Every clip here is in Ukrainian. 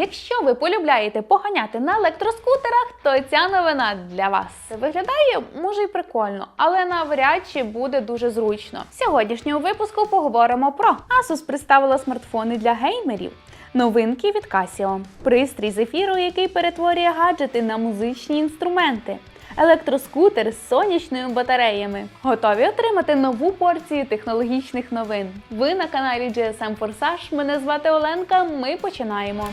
Якщо ви полюбляєте поганяти на електроскутерах, то ця новина для вас. Виглядає може й прикольно, але навряд чи буде дуже зручно. В сьогоднішньому випуску поговоримо про Asus представила смартфони для геймерів. Новинки від Casio. Пристрій з ефіру, який перетворює гаджети на музичні інструменти. Електроскутер з сонячними батареями. Готові отримати нову порцію технологічних новин. Ви на каналі GSM Forsage. Мене звати Оленка. Ми починаємо.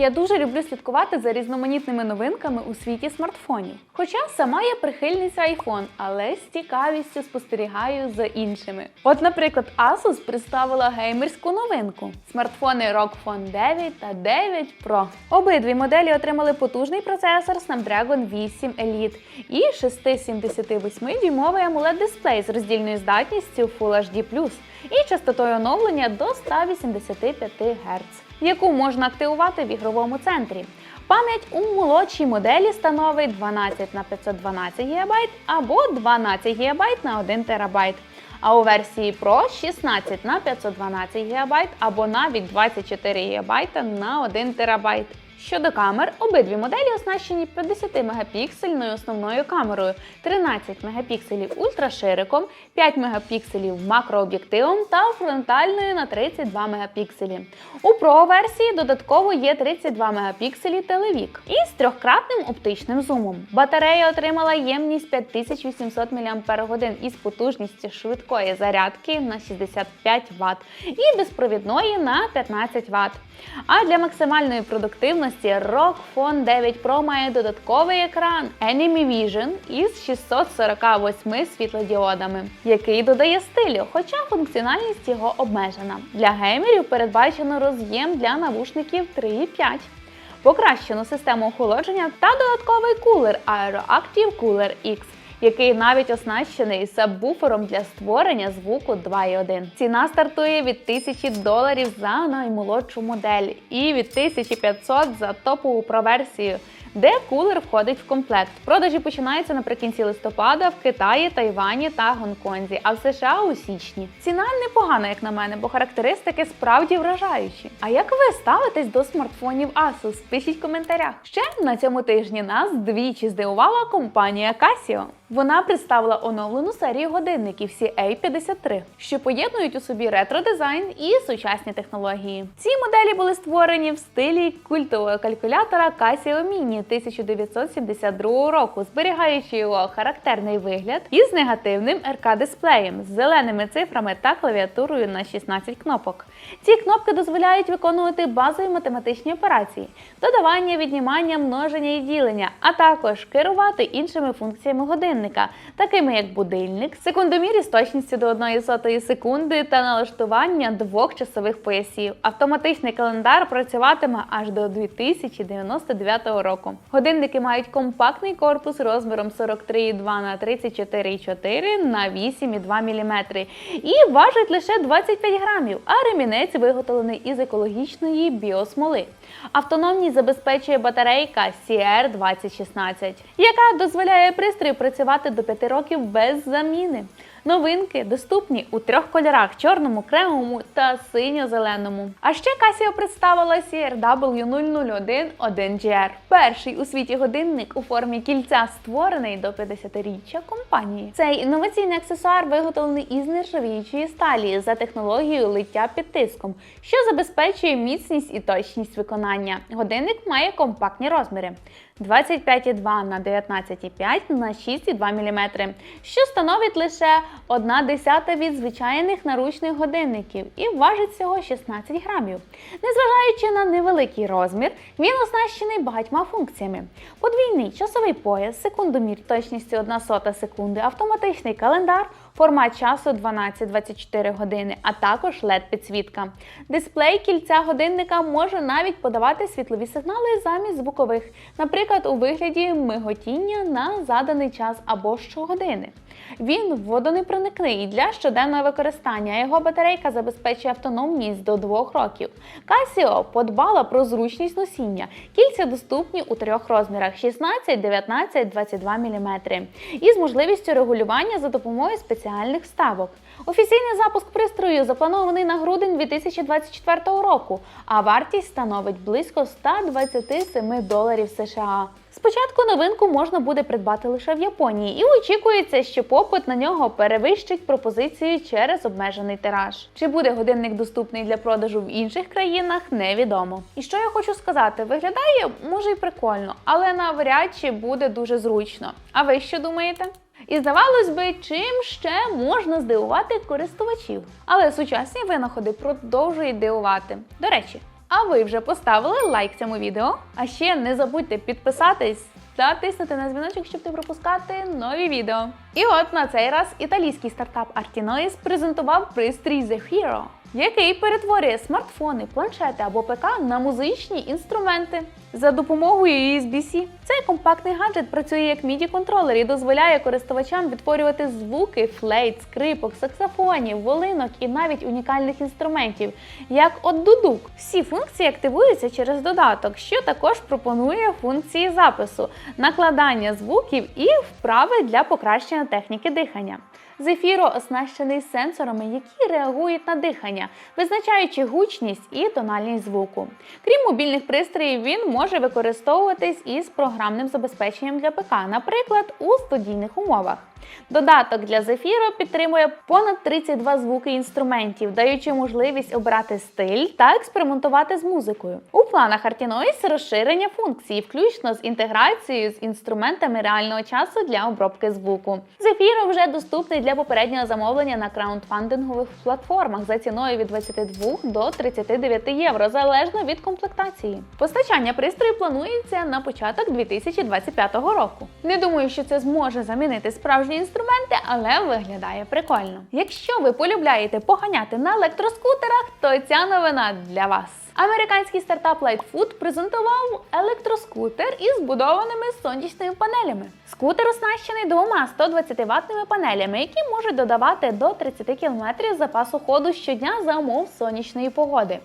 Я дуже люблю слідкувати за різноманітними новинками у світі смартфонів. Хоча сама я прихильниця iPhone, але з цікавістю спостерігаю за іншими. От, наприклад, Asus представила геймерську новинку: смартфони ROG Phone 9 та 9 Pro. Обидві моделі отримали потужний процесор Snapdragon 8 Elite і 678-дюймовий amoled дисплей з роздільною здатністю Full HD+, і частотою оновлення до 185 Гц яку можна активувати в ігровому центрі. Пам'ять у молодшій моделі становить 12 на 512 ГБ або 12 ГБ на 1 ТБ. А у версії Pro 16 на 512 ГБ або навіть 24 ГБ на 1 ТБ. Щодо камер, обидві моделі оснащені 50 мегапіксельною основною камерою, 13 мегапікселів ультрашириком, 5 мегапікселів макрооб'єктивом та фронтальною на 32 мегапікселі. У Pro версії додатково є 32 мегапікселі телевік із трьохкратним оптичним зумом. Батарея отримала ємність 5800 мАч із потужністю швидкої зарядки на 65 Вт і безпровідної на 15 Вт. А для максимальної продуктивності ROG Phone 9 Pro має додатковий екран Enemy Vision із 648 світлодіодами, який додає стилю, хоча функціональність його обмежена. Для геймерів передбачено роз'єм для навушників 3.5. Покращену систему охолодження та додатковий кулер AeroActive Cooler X який навіть оснащений сабвуфером для створення звуку 2.1. Ціна стартує від 1000 доларів за наймолодшу модель і від 1500 за топову проверсію, де кулер входить в комплект. Продажі починаються наприкінці листопада в Китаї, Тайвані та Гонконзі, а в США у січні. Ціна непогана, як на мене, бо характеристики справді вражаючі. А як ви ставитесь до смартфонів Asus? Пишіть в коментарях. Ще на цьому тижні нас двічі здивувала компанія Casio. Вона представила оновлену серію годинників CA53, що поєднують у собі ретро-дизайн і сучасні технології. Ці моделі були створені в стилі культового калькулятора Casio Mini 1972 року, зберігаючи його характерний вигляд із негативним РК-дисплеєм з зеленими цифрами та клавіатурою на 16 кнопок. Ці кнопки дозволяють виконувати базові математичні операції, додавання, віднімання, множення і ділення, а також керувати іншими функціями годинника, такими як будильник, секундомір із точністю до 1 сотої секунди та налаштування двох часових поясів. Автоматичний календар працюватиме аж до 2099 року. Годинники мають компактний корпус розміром 43,2 на 34,4 на 8,2 мм і важить лише 25 грамів, а ремінець виготовлений із екологічної біосмоли. Автономність забезпечує батарейка CR2016, яка дозволяє пристрою працювати до 5 років без заміни. Новинки доступні у трьох кольорах: чорному, кремовому та синьо-зеленому. А ще Casio представила CRW001 1GR. Перший у світі годинник у формі кільця, створений до 50-річчя компанії. Цей інноваційний аксесуар виготовлений із нержавіючої сталі за технологією лиття під тиском, що забезпечує міцність і точність виконання. Годинник має компактні розміри. 25,2 на 19,5 на 6,2 мм, що становить лише 1 десята від звичайних наручних годинників і важить всього 16 грамів. Незважаючи на невеликий розмір, він оснащений багатьма функціями: подвійний часовий пояс, секундомір точністю 1 сота секунди, автоматичний календар. Формат часу 12-24 години, а також led підсвітка. Дисплей кільця годинника може навіть подавати світлові сигнали замість звукових, наприклад, у вигляді миготіння на заданий час або щогодини. Він водонепроникний для щоденного використання. Його батарейка забезпечує автономність до 2 років. Casio подбала про зручність носіння. Кільця доступні у трьох розмірах: 16, 19, 22 мм. Із можливістю регулювання за допомогою спеціальних спеціальних вставок. Офіційний запуск пристрою запланований на грудень 2024 року, а вартість становить близько 127 доларів США. Спочатку новинку можна буде придбати лише в Японії, і очікується, що попит на нього перевищить пропозицію через обмежений тираж. Чи буде годинник доступний для продажу в інших країнах, невідомо. І що я хочу сказати, виглядає може й прикольно, але навряд чи буде дуже зручно. А ви що думаєте? І здавалось би, чим ще можна здивувати користувачів. Але сучасні винаходи продовжують дивувати. До речі, а ви вже поставили лайк цьому відео? А ще не забудьте підписатись та тиснути на дзвіночок, щоб не пропускати нові відео. І от на цей раз італійський стартап Artinois презентував пристрій The Hero, який перетворює смартфони, планшети або ПК на музичні інструменти за допомогою USB-C. Цей компактний гаджет працює як MIDI-контролер і дозволяє користувачам відтворювати звуки флейт, скрипок, саксофонів, волинок і навіть унікальних інструментів, як от дудук. Всі функції активуються через додаток, що також пропонує функції запису, накладання звуків і вправи для покращення техніки дихання. Зефіро оснащений сенсорами, які реагують на дихання, визначаючи гучність і тональність звуку. Крім мобільних пристроїв, він може використовуватись із програмним забезпеченням для ПК, наприклад, у студійних умовах. Додаток для Zephyro підтримує понад 32 звуки інструментів, даючи можливість обирати стиль та експериментувати з музикою. У планах Artinois розширення функцій, включно з інтеграцією з інструментами реального часу для обробки звуку. Zephyro вже доступний для попереднього замовлення на краундфандингових платформах за ціною від 22 до 39 євро, залежно від комплектації. Постачання пристрою планується на початок 2025 року. Не думаю, що це зможе замінити справжні інструменти, але виглядає прикольно. Якщо ви полюбляєте поганяти на електроскутерах, то ця новина для вас. Американський стартап Lightfoot презентував електроскутер із збудованими сонячними панелями. Скутер оснащений двома 120 ваттними панелями, які можуть додавати до 30 км запасу ходу щодня за умов сонячної погоди.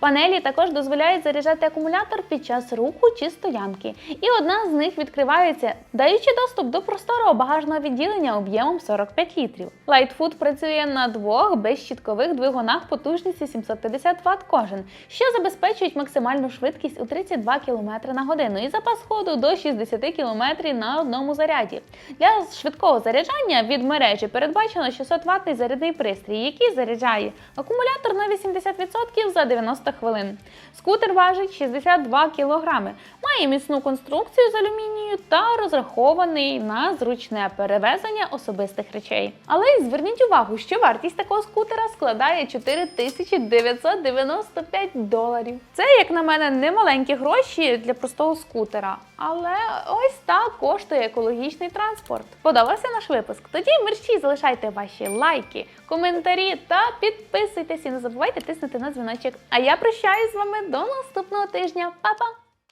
Панелі також дозволяють заряджати акумулятор під час руху чи стоянки, і одна з них відкривається, даючи доступ до просторого багажного відділення об'ємом 45 літрів. Lightfoot працює на двох безщіткових двигунах потужністю 750 Вт кожен, що забезпечують максимальну швидкість у 32 км на годину і запас ходу до 60 км на одному заряді. Для швидкого заряджання від мережі передбачено 600 ваттний зарядний пристрій, який заряджає акумулятор на 80% за 90 хвилин. Скутер важить 62 кг, має міцну конструкцію з алюмінію та розрахований на зручне перевезення особистих речей. Але зверніть увагу, що вартість такого скутера складає 4995 доларів. Це, як на мене, немаленькі гроші для простого скутера. Але ось так коштує екологічний транспорт. Подобався наш випуск? Тоді мерщій залишайте ваші лайки, коментарі та підписуйтесь і не забувайте тиснути на дзвіночок. А я прощаюсь з вами до наступного тижня. Па-па!